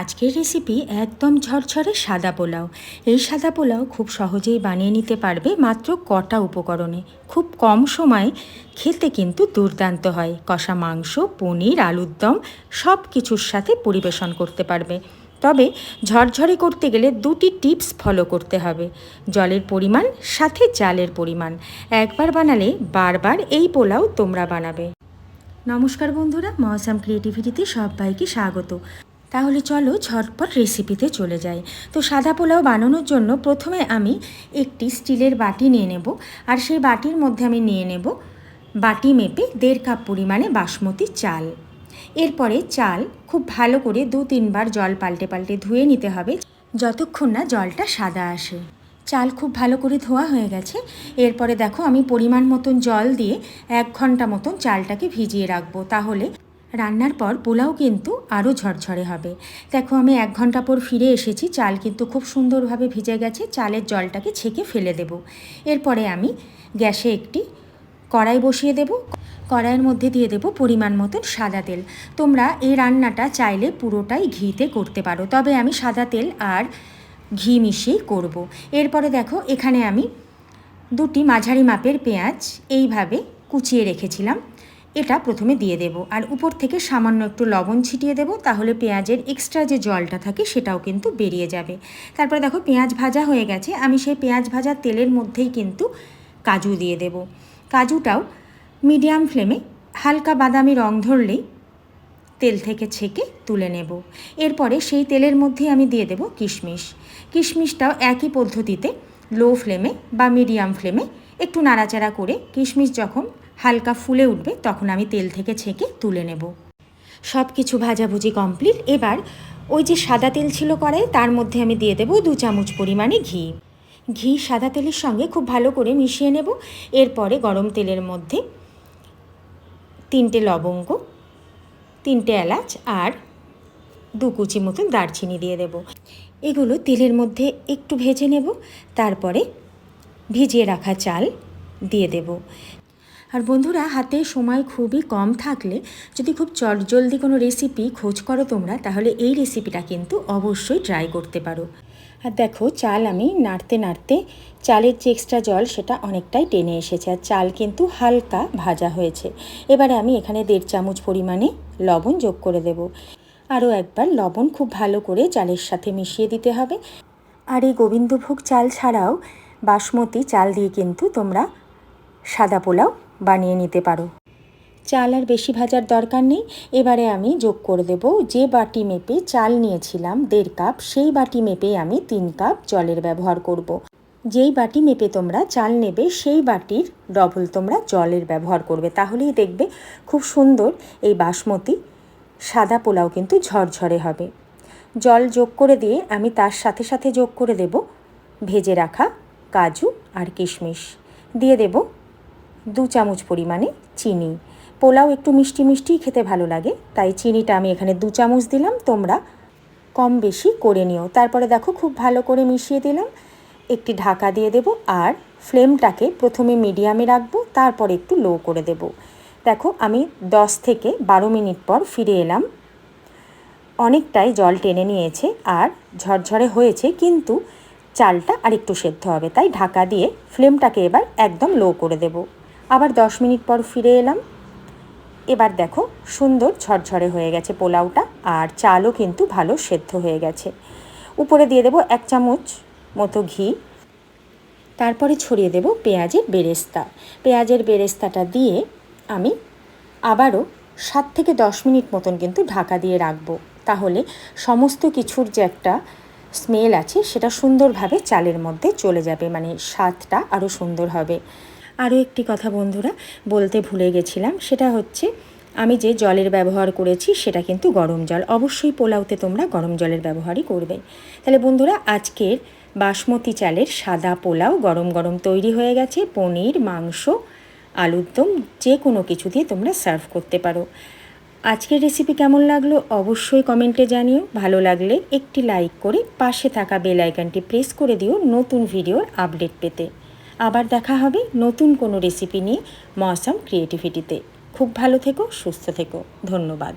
আজকের রেসিপি একদম ঝরঝরে সাদা পোলাও। এই সাদা পোলাও খুব সহজেই বানিয়ে নিতে পারবে মাত্র কটা উপকরণে। খুব কম সময়ে খেতে কিন্তু দুর্দান্ত হয়। কষা মাংস, পনির, আলুর দম সব কিছুর সাথে পরিবেশন করতে পারবে। তবে ঝরঝরে করতে গেলে দুটি টিপস ফলো করতে হবে। জলের পরিমাণ সাথে চালের পরিমাণ। একবার বানালে বারবার এই পোলাও তোমরা বানাবে। নমস্কার বন্ধুরা, মহাসাম ক্রিয়েটিভিটিতে সবাইকে স্বাগত। তাহলে চলো ঝটপট রেসিপিতে চলে যাই। তো সাদা পোলাও বানানোর জন্য প্রথমে আমি একটি স্টিলের বাটি নিয়ে নেব আর সেই বাটির মধ্যে আমি নিয়ে নেব বাটি মেপে দেড় কাপ পরিমাণে বাসমতি চাল। এরপরে চাল খুব ভালো করে দু তিনবার জল পাল্টে পাল্টে ধুয়ে নিতে হবে যতক্ষণ না জলটা সাদা আসে। চাল খুব ভালো করে ধোয়া হয়ে গেছে। এরপরে দেখো আমি পরিমাণ মতন জল দিয়ে এক ঘণ্টা মতন চালটাকে ভিজিয়ে রাখব। তাহলে রান্নার পর পোলাও কিন্তু আরও ঝরঝরে হবে। দেখো, আমি এক ঘণ্টা পর ফিরে এসেছি, চাল কিন্তু খুব সুন্দরভাবে ভিজে গেছে, চালের জলটাকে ছেঁকে ফেলে দেব। এরপরে আমি গ্যাসে একটি কড়াই বসিয়ে দেব। কড়াইয়ের মধ্যে দিয়ে দেব পরিমাণ মতন সাদা তেল। তোমরা এই রান্নাটা চাইলে পুরোটাই ঘিতে করতে পারো, তবে আমি সাদা তেল আর ঘি মিশিয়ে করব। এরপরে দেখো, এখানে আমি দুটি মাঝারি মাপের পেঁয়াজ এইভাবে কুচিয়ে রেখেছিলাম। এটা প্রথমে দিয়ে দেব। আর উপর থেকে সামান্য একটু লবণ ছিটিয়ে দেব, তাহলে পেঁয়াজের এক্সট্রা যে জলটা থাকে সেটাও কিন্তু বেরিয়ে যাবে। তারপরে দেখো পেঁয়াজ ভাজা হয়ে গেছে, আমি সেই পেঁয়াজ ভাজা তেলের মধ্যেই কিন্তু কাজু দিয়ে দেব। কাজুটাও মিডিয়াম ফ্লেমে হালকা বাদামি রং ধরলেই তেল থেকে ছেঁকে তুলে নেব। এরপরে সেই তেলের মধ্যেই আমি দিয়ে দেব কিশমিশ। কিশমিশটাও একই পদ্ধতিতে লো ফ্লেমে বা মিডিয়াম ফ্লেমে একটু নাড়াচাড়া করে কিশমিশ যখন হালকা ফুলে উঠবে, তখন আমি তেল থেকে ছেঁকে তুলে নেব। সব কিছু ভাজাভুজি কমপ্লিট। এবার ওই যে সাদা তেল ছিল কড়াই তার মধ্যে আমি দিয়ে দেবো দু চামচ পরিমাণে ঘি। ঘি সাদা তেলের সঙ্গে খুব ভালো করে মিশিয়ে নেব। এরপরে গরম তেলের মধ্যে তিনটে লবঙ্গ, তিনটে এলাচ আর দু কুচি মতন দারচিনি দিয়ে দেব। এগুলো তেলের মধ্যে একটু ভেজে নেব। তারপরে ভিজিয়ে রাখা চাল দিয়ে দেব। আর বন্ধুরা, হাতে সময় খুবই কম থাকলে যদি খুব চটজলদি কোনো রেসিপি খোঁজ করো তোমরা, তাহলে এই রেসিপিটা কিন্তু অবশ্যই ট্রাই করতে পারো। আর দেখো, চাল আমি নাড়তে নাড়তে চালের যে এক্সট্রা জল সেটা অনেকটাই টেনে এসেছে আর চাল কিন্তু হালকা ভাজা হয়েছে। এবারে আমি এখানে দেড় চামচ পরিমাণে লবণ যোগ করে দেব। আরও একবার লবণ খুব ভালো করে চালের সাথে মিশিয়ে দিতে হবে। আর এই গোবিন্দভোগ চাল ছাড়াও বাসমতি চাল দিয়ে কিন্তু তোমরা সাদা পোলাও বানিয়ে নিতে পারো। চাল আর বেশি ভাজার দরকার নেই। এবারে আমি যোগ করে দেব যে বাটি মেপে চাল নিয়েছিলাম দেড় কাপ, সেই বাটি মেপে আমি তিন কাপ জলের ব্যবহার করব। যেই বাটি মেপে তোমরা চাল নেবে, সেই বাটির ডবল তোমরা জলের ব্যবহার করবে। তাহলেই দেখবে খুব সুন্দর এই বাসমতি সাদা পোলাও কিন্তু ঝরঝরে হবে। জল যোগ করে দিয়ে আমি তার সাথে সাথে যোগ করে দেব ভেজে রাখা কাজু আর কিশমিশ। দিয়ে দেব দু চামচ পরিমাণে চিনি। পোলাও একটু মিষ্টি মিষ্টিই খেতে ভালো লাগে, তাই চিনিটা আমি এখানে দু চামচ দিলাম, তোমরা কম বেশি করে নিও। তারপরে দেখো খুব ভালো করে মিশিয়ে দিলাম। একটি ঢাকা দিয়ে দেব আর ফ্লেমটাকে প্রথমে মিডিয়ামে রাখব, তারপর একটু লো করে দেব। দেখো আমি দশ থেকে বারো মিনিট পর ফিরে এলাম। অনেকটাই জল টেনে নিয়েছে আর ঝরঝরে হয়েছে, কিন্তু চালটা আরেকটু সেদ্ধ হবে, তাই ঢাকা দিয়ে ফ্লেমটাকে এবার একদম লো করে দেব। আবার দশ মিনিট পর ফিরে এলাম। এবার দেখো সুন্দর ঝরঝরে হয়ে গেছে পোলাওটা, আর চালও কিন্তু ভালো সেদ্ধ হয়ে গেছে। উপরে দিয়ে দেবো এক চামচ মতো ঘি। তারপরে ছড়িয়ে দেব পেঁয়াজের বেরেস্তা। পেঁয়াজের বেরেস্তাটা দিয়ে আমি আবারও সাত থেকে দশ মিনিট মতন কিন্তু ঢাকা দিয়ে রাখব। তাহলে সমস্ত কিছুর যে একটা স্মেল আছে, সেটা সুন্দরভাবে চালের মধ্যে চলে যাবে মানে স্বাদটা আরও সুন্দর হবে। আরও একটি কথা বন্ধুরা, বলতে ভুলে গেছিলাম, সেটা হচ্ছে আমি যে জলের ব্যবহার করেছি, সেটা কিন্তু গরম জল। অবশ্যই পোলাওতে তোমরা গরম জলের ব্যবহারই করবে। তাহলে বন্ধুরা, আজকের বাসমতি চালের সাদা পোলাও গরম গরম তৈরি হয়ে গেছে। পনির, মাংস, আলুর দম যে কোনো কিছু দিয়ে তোমরা সার্ভ করতে পারো। আজকের রেসিপি কেমন লাগল অবশ্যই কমেন্টে জানিও। ভালো লাগলে একটি লাইক করে পাশে থাকা বেল আইকনটি প্রেস করে দিও নতুন ভিডিওর আপডেট পেতে। আবার দেখা হবে নতুন কোনো রেসিপি নিয়ে মৌসাম ক্রিয়েটিভিটিতে খুব ভালো থেকো, সুস্থ থেকো। ধন্যবাদ।